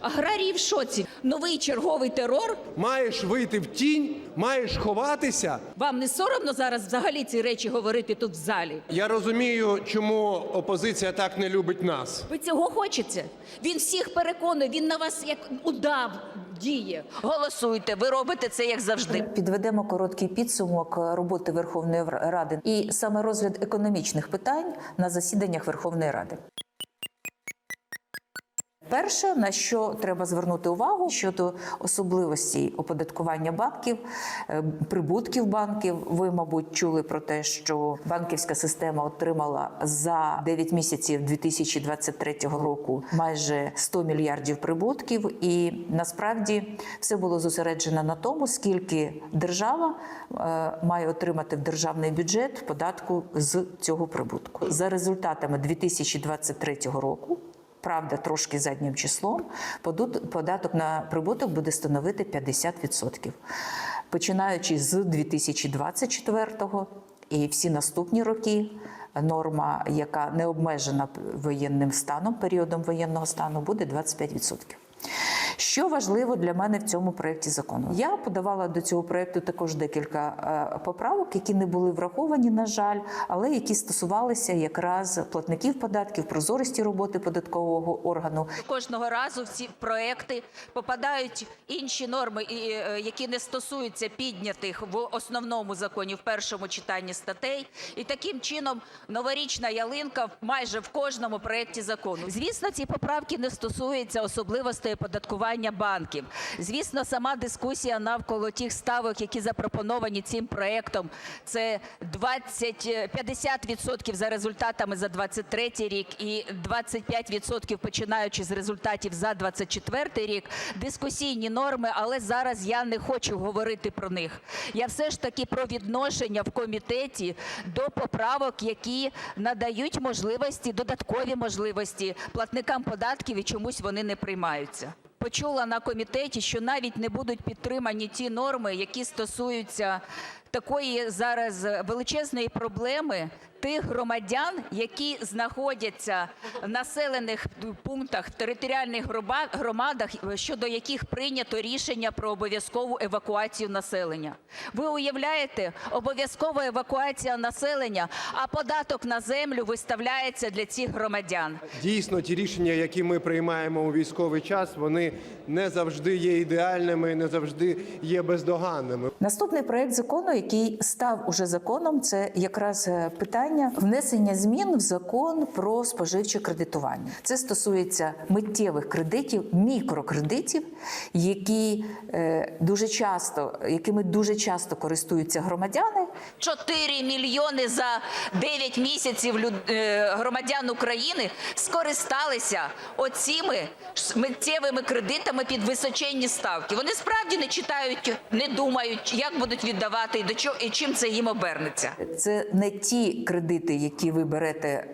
Аграрії в шоці. Новий черговий терор. Маєш вийти в тінь, маєш ховатися. Вам не соромно зараз взагалі ці речі говорити тут в залі? Я розумію, чому опозиція так не любить нас. Ви цього хочеться? Він всіх переконує, він на вас як удав діє. Голосуйте, ви робите це як завжди. Підведемо короткий підсумок роботи Верховної Ради і саме розгляд економічних питань на засіданнях Верховної Ради. Перше, на що треба звернути увагу щодо особливостей оподаткування банків, е, прибутків банків. Ви, мабуть, чули про те, що банківська система отримала за 9 місяців 2023 року майже 100 мільярдів прибутків, і насправді все було зосереджено на тому, скільки держава е, має отримати в державний бюджет податку з цього прибутку. За результатами 2023 року. Правда, трошки заднім числом податок на прибуток буде становити 50%. Починаючи з 2024 і всі наступні роки, норма, яка не обмежена воєнним станом, періодом воєнного стану, буде 25%. Що важливо для мене в цьому проєкті закону? Я подавала до цього проєкту також декілька е, поправок, які не були враховані, на жаль, але які стосувалися якраз платників податків, прозорості роботи податкового органу. Кожного разу в ці проекти попадають інші норми, е, які не стосуються піднятих в основному законі в першому читанні статей. І таким чином новорічна ялинка майже в кожному проекті закону. Звісно, ці поправки не стосуються особливостей оподаткування банків. Звісно, сама дискусія навколо тих ставок, які запропоновані цим проектом, це 20, е, 50% за результатами за 23 рік і 25% починаючи з результатів за 24 рік. Дискусійні норми, але зараз я не хочу говорити про них. Я все ж таки про відношення в комітеті до поправок, які надають можливості, додаткові можливості платникам податків і чомусь вони не приймаються. Почула на комітеті, що навіть не будуть підтримані ті норми, які стосуються такої зараз величезної проблеми тих громадян, які знаходяться в населених пунктах, в територіальних громадах, щодо яких прийнято рішення про обов'язкову евакуацію населення. Ви уявляєте, обов'язкова евакуація населення, а податок на землю виставляється для цих громадян. Дійсно, ті рішення, які ми приймаємо у військовий час, вони не завжди є ідеальними, не завжди є бездоганними. Наступний проект закону, який став уже законом, це якраз е, питання внесення змін в закон про споживче кредитування. Це стосується миттєвих кредитів, мікрокредитів, які е, дуже часто, якими дуже часто користуються громадяни. 4 мільйони за 9 місяців люд- е, громадян України скористалися оціми миттєвими кредитами під височенні ставки. Вони справді не читають, не думають, як будуть віддавати і до чого і чим це їм обернеться. Це не ті кредити, які ви берете е,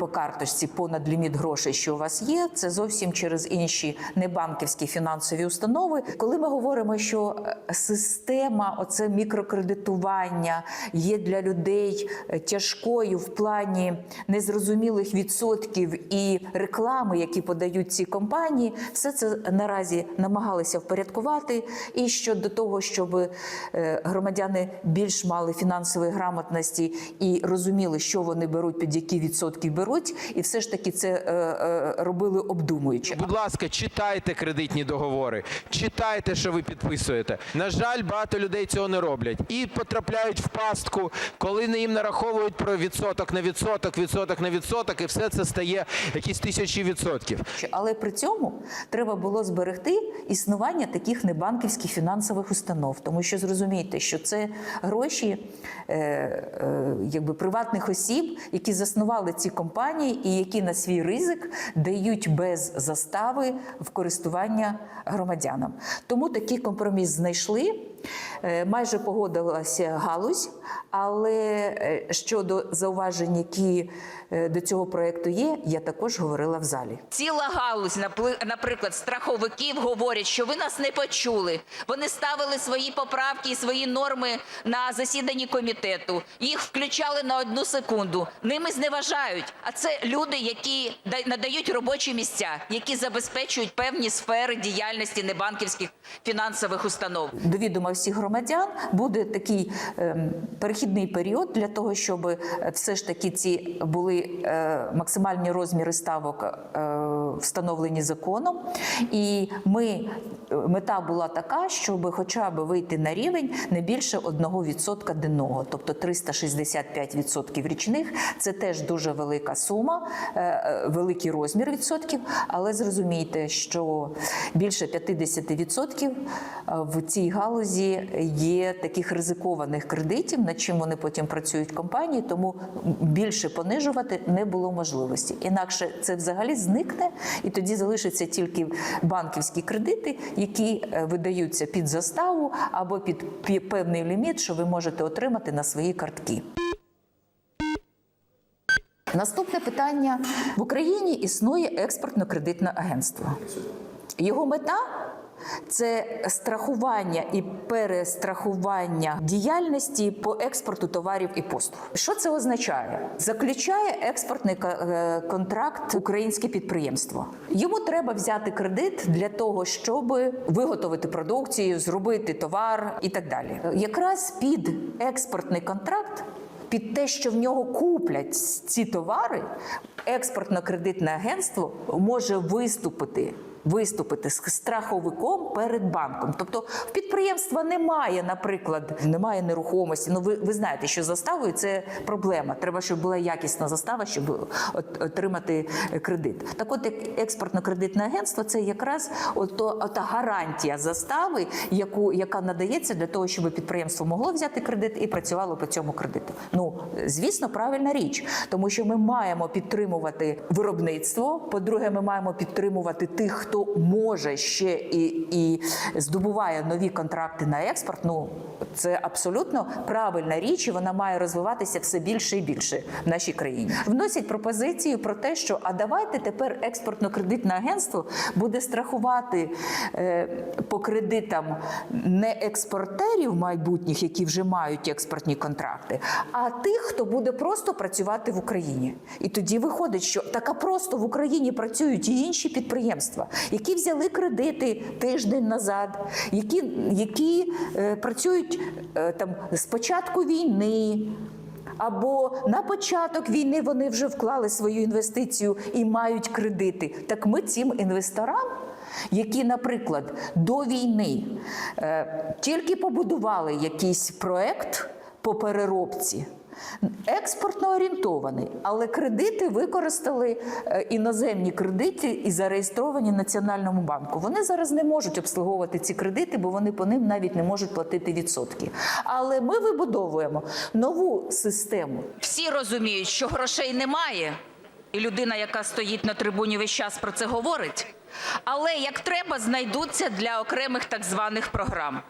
по карточці понад ліміт грошей, що у вас є. Це зовсім через інші небанківські фінансові установи. Коли ми говоримо, що е, система, оце мікрокредитування є для людей е, тяжкою в плані незрозумілих відсотків і реклами, які подають ці компанії, все це наразі намагалися впорядкувати. І щодо того, щоб е, громадяни більш мали фінансової грамотності і розуміли, що вони беруть, під які відсотки беруть, і все ж таки це е, е, робили обдумуючи. Будь ласка, читайте кредитні договори, читайте, що ви підписуєте. На жаль, багато людей цього не роблять і потрапляють в пастку, коли не їм нараховують про відсоток на відсоток, відсоток на відсоток, і все це стає якісь тисячі відсотків. Але при цьому треба було зберегти існування таких небанківських фінансових установ, тому що зрозумійте, що це гроші е, е, якби приватних осіб, які заснували ці компанії і які на свій ризик дають без застави в користування громадянам. Тому такий компроміс знайшли. Е, Майже погодилася галузь, але е, щодо зауважень, які е, до цього проекту є, я також говорила в залі. Ціла галузь, наприклад, страховиків говорять, що ви нас не почули. Вони ставили свої поправки і свої норми на засіданні комітету. Їх включали на одну секунду. Ними зневажають. А це люди, які надають робочі місця, які забезпечують певні сфери діяльності небанківських фінансових установ. До відома всіх громадян буде такий ем, перехідний період для того, щоб е, все ж таки ці були е, максимальні розміри ставок е, встановлені законом. І ми мета була така, щоб хоча б вийти на рівень не більше 1% денного, тобто 365% річних. Це теж дуже велика сума, великий розмір відсотків. Але зрозумійте, що більше 50% в цій галузі є таких ризикованих кредитів, над чим вони потім працюють компанії, тому більше понижувати не було можливості. Інакше це взагалі зникне, і тоді залишаться тільки банківські кредити, які е, видаються під заставу або під певний ліміт, що ви можете отримати на свої картки. Наступне питання: в Україні існує експортно-кредитне агентство. Його мета це страхування і перестрахування діяльності по експорту товарів і послуг. Що це означає? Заключає експортний е, контракт українське підприємство. Йому треба взяти кредит для того, щоб виготовити продукцію, зробити товар і так далі. Якраз під експортний контракт під те, що в нього куплять ці товари, експортно-кредитне агентство може виступити. Виступити з страховиком перед банком, тобто в підприємства немає, наприклад, немає нерухомості. Ну ви, ви знаєте, що заставою це проблема. Треба, щоб була якісна застава, щоб отримати кредит. Так, от як експортно-кредитне агентство це якраз ото, ота гарантія застави, яку яка надається для того, щоб підприємство могло взяти кредит і працювало по цьому кредиту. Ну звісно, правильна річ, тому що ми маємо підтримувати виробництво. По-друге, ми маємо підтримувати тих, хто може ще і, і здобуває нові контракти на експорт. Ну це абсолютно правильна річ, і вона має розвиватися все більше і більше в нашій країні. Вносять пропозицію про те, що а давайте тепер експортно-кредитне агентство буде страхувати е, по кредитам не експортерів майбутніх, які вже мають експортні контракти, а тих, хто буде просто працювати в Україні. І тоді виходить, що така просто в Україні працюють і інші підприємства, які взяли кредити тиждень назад, які, які е, працюють е, там з початку війни. Або на початок війни вони вже вклали свою інвестицію і мають кредити. Так ми цим інвесторам, які, наприклад, до війни е, тільки побудували якийсь проект по переробці. Експортно орієнтований, але кредити використали е, іноземні кредити і зареєстровані Національному банку. Вони зараз не можуть обслуговувати ці кредити, бо вони по ним навіть не можуть платити відсотки. Але ми вибудовуємо нову систему. Всі розуміють, що грошей немає, і людина, яка стоїть на трибуні весь час про це говорить. Але як треба, знайдуться для окремих так званих програм.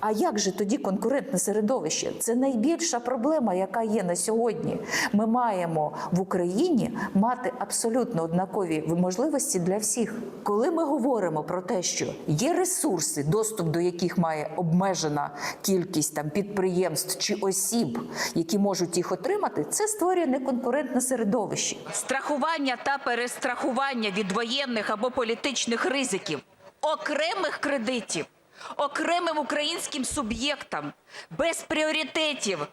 А як же тоді конкурентне середовище? Це найбільша проблема, яка є на сьогодні. Ми маємо в Україні мати абсолютно однакові можливості для всіх. Коли ми говоримо про те, що є ресурси, доступ до яких має обмежена кількість там підприємств чи осіб, які можуть їх отримати, це створює неконкурентне середовище. Страхування та перестрахування від воєнних або політичних ризиків, окремих кредитів, окремим українським суб'єктам, без пріоритетів,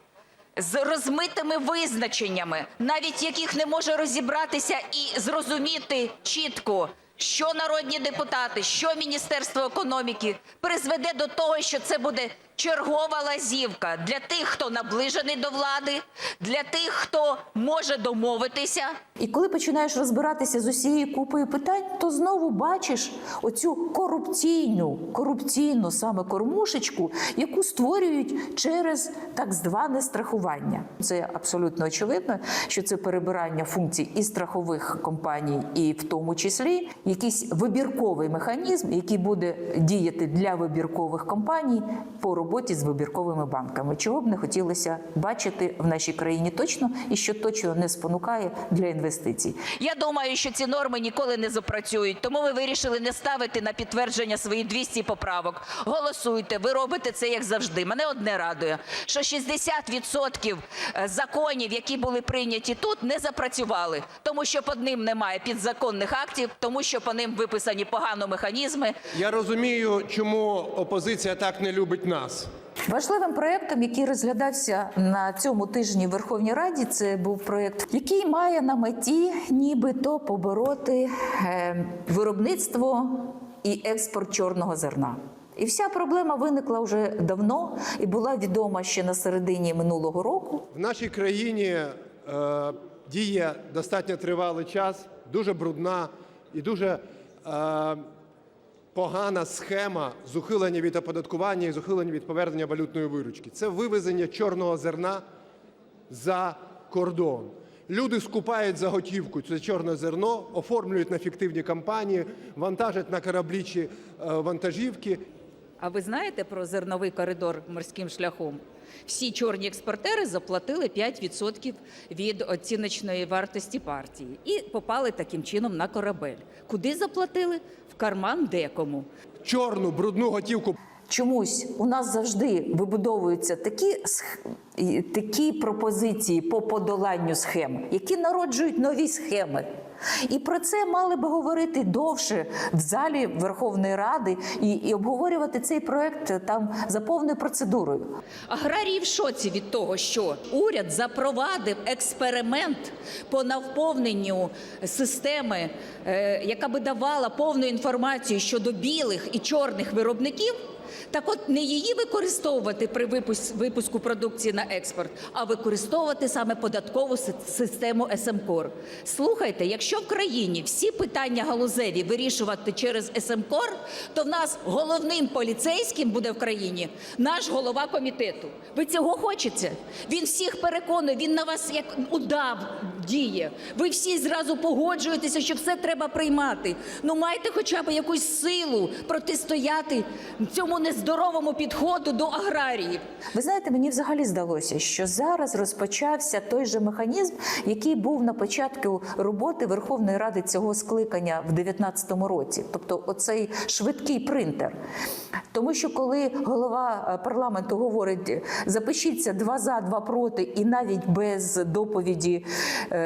з розмитими визначеннями, навіть яких не може розібратися і зрозуміти чітко, що народні депутати, що Міністерство економіки призведе до того, що це буде чергова лазівка для тих, хто наближений до влади, для тих, хто може домовитися. І коли починаєш розбиратися з усією купою питань, то знову бачиш оцю корупційну, корупційну саме кормушечку, яку створюють через так зване страхування. Це абсолютно очевидно, що це перебирання функцій і страхових компаній, і в тому числі якийсь вибірковий механізм, який буде діяти для вибіркових компаній по роботі з вибірковими банками, чого б не хотілося бачити в нашій країні точно і що точно не спонукає для інвестицій. Я думаю, що ці норми ніколи не запрацюють, тому ми вирішили не ставити на підтвердження свої 200 поправок. Голосуйте, ви робите це як завжди. Мене одне радує, що 60% законів, які були прийняті тут, не запрацювали, тому що під ним немає підзаконних актів, тому що по ним виписані погано механізми. Я розумію, чому опозиція так не любить нас. Важливим проєктом, який розглядався на цьому тижні в Верховній Раді, це був проєкт, який має на меті нібито побороти е, виробництво і експорт чорного зерна. І вся проблема виникла вже давно і була відома ще на середині минулого року. В нашій країні е, діє достатньо тривалий час, дуже брудна і дуже е, погана схема з ухилення від оподаткування і з ухилення від повернення валютної виручки. Це вивезення чорного зерна за кордон. Люди скупають за готівку це чорне зерно, оформлюють на фіктивні компанії, вантажать на кораблі чи е, вантажівки А ви знаєте про зерновий коридор морським шляхом? Всі чорні експортери заплатили 5% від оціночної вартості партії і попали таким чином на корабель. Куди заплатили? В карман декому. чорну брудну готівку Чомусь у нас завжди вибудовуються такі, такі пропозиції по подоланню схем, які народжують нові схеми. І про це мали би говорити довше в залі Верховної Ради і, і обговорювати цей проект там за повною процедурою. Аграрії в шоці від того, що уряд запровадив експеримент по наповненню системи, е, яка би давала повну інформацію щодо білих і чорних виробників. Так от не її використовувати при випуску продукції на експорт, а використовувати саме податкову систему СМКОР. Слухайте, якщо в країні всі питання галузеві вирішувати через СМКОР, то в нас головним поліцейським буде в країні наш голова комітету. Ви цього хочете? Він всіх переконує, він на вас як удав діє. Ви всі зразу погоджуєтеся, що все треба приймати. Ну майте хоча б якусь силу протистояти цьому нездоровому підходу до аграріїв. Ви знаєте, мені взагалі здалося, що зараз розпочався той же механізм, який був на початку роботи Верховної Ради цього скликання в 2019 році, тобто оцей швидкий принтер. Тому що коли голова е, парламенту говорить, запишіться два за, два проти, і навіть без доповіді е,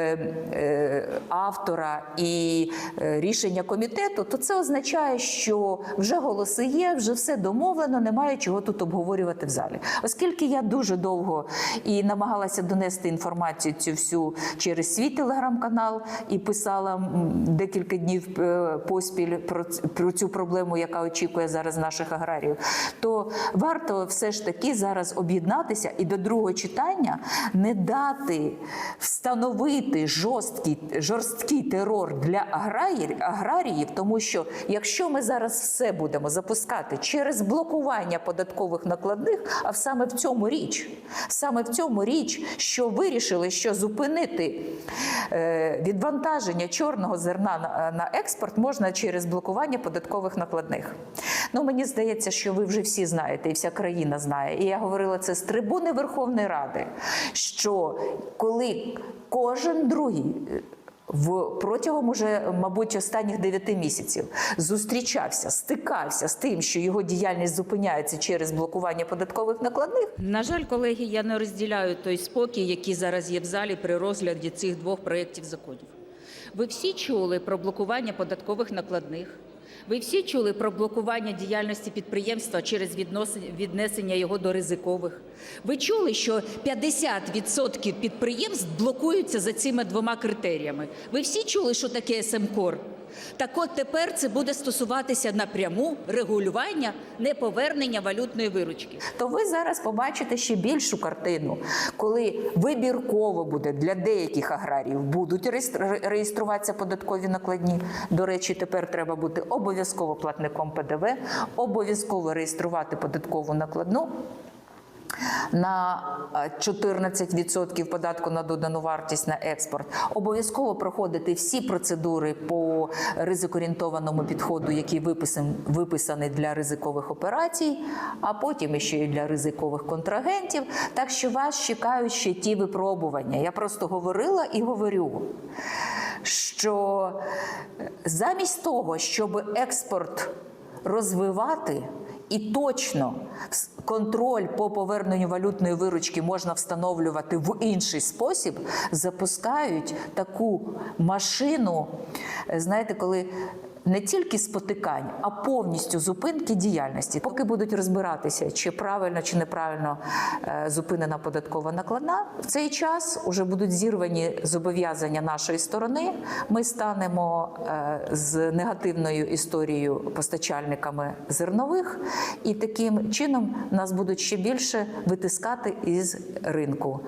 е, автора і е, рішення комітету, то це означає, що вже голоси є, вже все домовлено, немає чого тут обговорювати в залі. Оскільки я дуже довго і намагалася донести інформацію цю всю через свій телеграм-канал і писала декілька днів е, поспіль про, про цю проблему, яка очікує зараз наших аграріїв, то варто все ж таки зараз об'єднатися і до другого читання не дати встановити жорсткий, жорсткий терор для аграріїв, аграріїв, тому що якщо ми зараз все будемо запускати через блокування податкових накладних, а саме в цьому річ, саме в цьому річ, що вирішили, що зупинити е, відвантаження чорного зерна на, на експорт можна через блокування податкових накладних. Ну мені здається, що ви вже всі знаєте, і вся країна знає. І я говорила це з трибуни Верховної Ради. Що коли кожен другий. В протягом уже, мабуть, останніх 9 місяців зустрічався, стикався з тим, що його діяльність зупиняється через блокування податкових накладних. На жаль, колеги, я не розділяю той спокій, який зараз є в залі при розгляді цих двох проєктів законів. Ви всі чули про блокування податкових накладних. Ви всі чули про блокування діяльності підприємства через віднесення його до ризикових. Ви чули, що 50% підприємств блокуються за цими двома критеріями. Ви всі чули, що таке СМКОР? Так от тепер це буде стосуватися напряму регулювання неповернення валютної виручки. то ви зараз побачите ще більшу картину, коли вибірково буде для деяких аграріїв будуть реєстр- реєструватися податкові накладні. До речі, тепер треба бути обов'язково платником ПДВ, обов'язково реєструвати податкову накладну. На е, 14% податку на додану вартість на експорт, обов'язково проходити всі процедури по ризикоорієнтованому підходу, який виписан, виписаний для ризикових операцій, а потім ще й для ризикових контрагентів. Так що вас чекають ще ті випробування. Я просто говорила і говорю, що замість того, щоб експорт розвивати і точно контроль по поверненню валютної виручки можна встановлювати в інший спосіб, запускають таку машину, е, знаєте, коли. Не тільки спотикань, а повністю зупинки діяльності. Поки будуть розбиратися, чи правильно чи неправильно е, зупинена податкова накладна, в цей час вже будуть зірвані зобов'язання нашої сторони. Ми станемо е, з негативною історією постачальниками зернових, і таким чином нас будуть ще більше витискати із ринку.